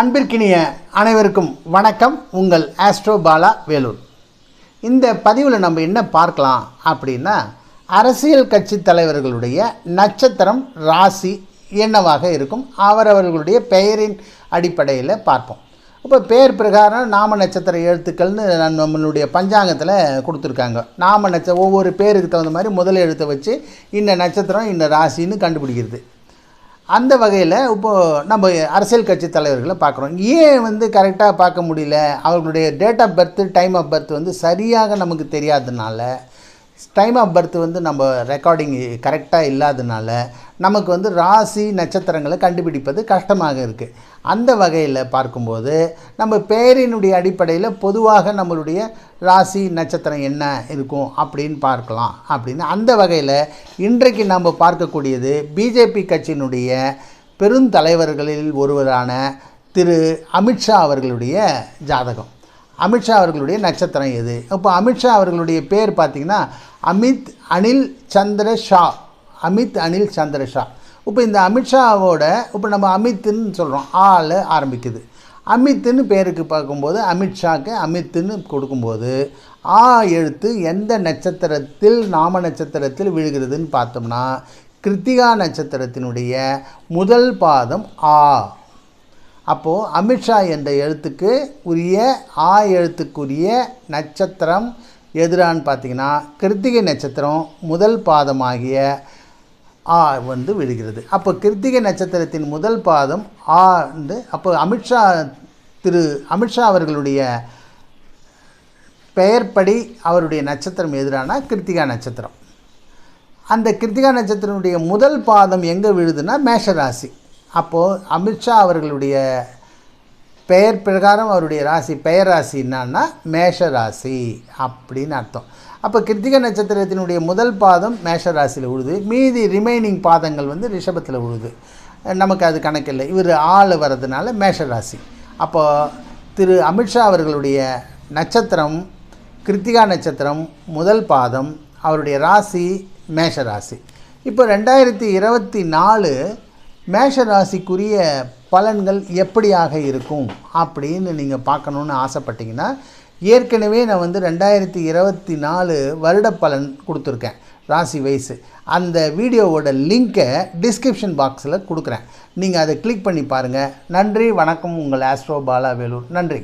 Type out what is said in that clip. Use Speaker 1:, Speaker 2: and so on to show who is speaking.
Speaker 1: அன்பிற்கினிய அனைவருக்கும் வணக்கம். உங்கள் ஆஸ்ட்ரோ பாலா வேலூர். இந்த பதிவில் நம்ம என்ன பார்க்கலாம் அப்படின்னா அரசியல் கட்சி தலைவர்களுடைய நட்சத்திரம் ராசி என்னவாக இருக்கும் அவரவர்களுடைய பெயரின் அடிப்படையில் பார்ப்போம். இப்போ பெயர் பிரகாரம் நாம நட்சத்திர எழுத்துக்கள்னு நான் நம்மளுடைய பஞ்சாங்கத்தில் கொடுத்துருக்காங்க. நாம நட்ச ஒவ்வொரு பேருக்கு தகுந்த மாதிரி முதல் எழுத்தை வச்சு இந்த நட்சத்திரம் இந்த ராசின்னு கண்டுபிடிக்கிறது. அந்த வகையில் இப்போது நம்ம அரசியல் கட்சி தலைவர்களை பார்க்குறோம். ஏன் வந்து கரெக்டாக பார்க்க முடியல? அவர்களுடைய date of birth time of birth வந்து சரியாக நமக்கு தெரியாததுனால டைம் ஆஃப் பர்த் வந்து நம்ம ரெக்கார்டிங் கரெக்டாக இல்லாததுனால நமக்கு வந்து ராசி நட்சத்திரங்களை கண்டுபிடிப்பது கஷ்டமாக இருக்குது அந்த வகையில் பார்க்கும்போது நம்ம பேரினுடைய அடிப்படையில் பொதுவாக நம்மளுடைய ராசி நட்சத்திரம் என்ன இருக்கும் அப்படின்னு பார்க்கலாம். அப்படின்னு அந்த வகையில் இன்றைக்கு நம்ம பார்க்கக்கூடியது பிஜேபி கட்சியினுடைய பெருந்தலைவர்களில் ஒருவரான திரு அமித்ஷா அவர்களுடைய ஜாதகம். அமித்ஷா அவர்களுடைய நட்சத்திரம் எது? இப்போ அமித்ஷா அவர்களுடைய பேர் பார்த்திங்கன்னா அமித் அனில் சந்திர ஷா. அமித் அனில் சந்திரஷா. இப்போ இந்த அமித்ஷாவோட இப்போ நம்ம அமித்துன்னு சொல்கிறோம் ஆள் ஆரம்பிக்குது. அமித்துன்னு பேருக்கு பார்க்கும்போது அமித்ஷாக்கு அமித்துன்னு கொடுக்கும்போது ஆ எழுத்து எந்த நட்சத்திரத்தில் நாம நட்சத்திரத்தில் விழுகிறதுன்னு பார்த்தோம்னா கிருத்திகா நட்சத்திரத்தினுடைய முதல் பாதம் ஆ. அப்போது அமித்ஷா என்ற எழுத்துக்கு உரிய ஆ எழுத்துக்குரிய நட்சத்திரம் எதிரான்னு பார்த்தீங்கன்னா கிருத்திகை நட்சத்திரம் முதல் பாதமாகிய ஆ வந்து விழுகிறது அப்போ கிருத்திகை நட்சத்திரத்தின் முதல் பாதம் ஆ வந்து அப்போ அமித்ஷா திரு அமித்ஷா அவர்களுடைய பெயர்படி அவருடைய நட்சத்திரம் எதிரானா? கிருத்திகா நட்சத்திரம். அந்த கிருத்திகா நட்சத்திரனுடைய முதல் பாதம் எங்கே விழுதுன்னா மேஷராசி. அப்போது அமித்ஷா அவர்களுடைய பெயர் பிரகாரம் அவருடைய ராசி. பெயர் ராசி என்னன்னா மேஷ ராசி அப்படின்னு அர்த்தம். அப்போ கிருத்திக நட்சத்திரத்தினுடைய முதல் பாதம் மேஷ ராசியில் விழுது மீதி ரிமைனிங் பாதங்கள் வந்து ரிஷபத்தில் விழுது நமக்கு அது கணக்கில்லை இவர் ஆள் வர்றதுனால மேஷ ராசி அப்போது திரு அமித்ஷா அவர்களுடைய நட்சத்திரம் கிருத்திகா நட்சத்திரம் முதல் பாதம். அவருடைய ராசி மேஷ ராசி இப்போ ரெண்டாயிரத்தி இருபத்தி நாலு மேஷ ராசிக்குரிய பலன்கள் எப்படியாக இருக்கும் அப்படின்னு நீங்கள் பார்க்கணுன்னு ஆசைப்பட்டீங்கன்னா ஏற்கனவே நான் வந்து ரெண்டாயிரத்தி இருபத்தி நாலு வருட பலன் கொடுத்துருக்கேன் ராசி வயசு. அந்த வீடியோவோட லிங்க்கை டிஸ்கிரிப்ஷன் பாக்ஸில் கொடுக்குறேன். நீங்கள் அதை கிளிக் பண்ணி பாருங்கள் நன்றி வணக்கம். உங்கள் ஆஸ்ட்ரோ பாலா வேலூர். நன்றி.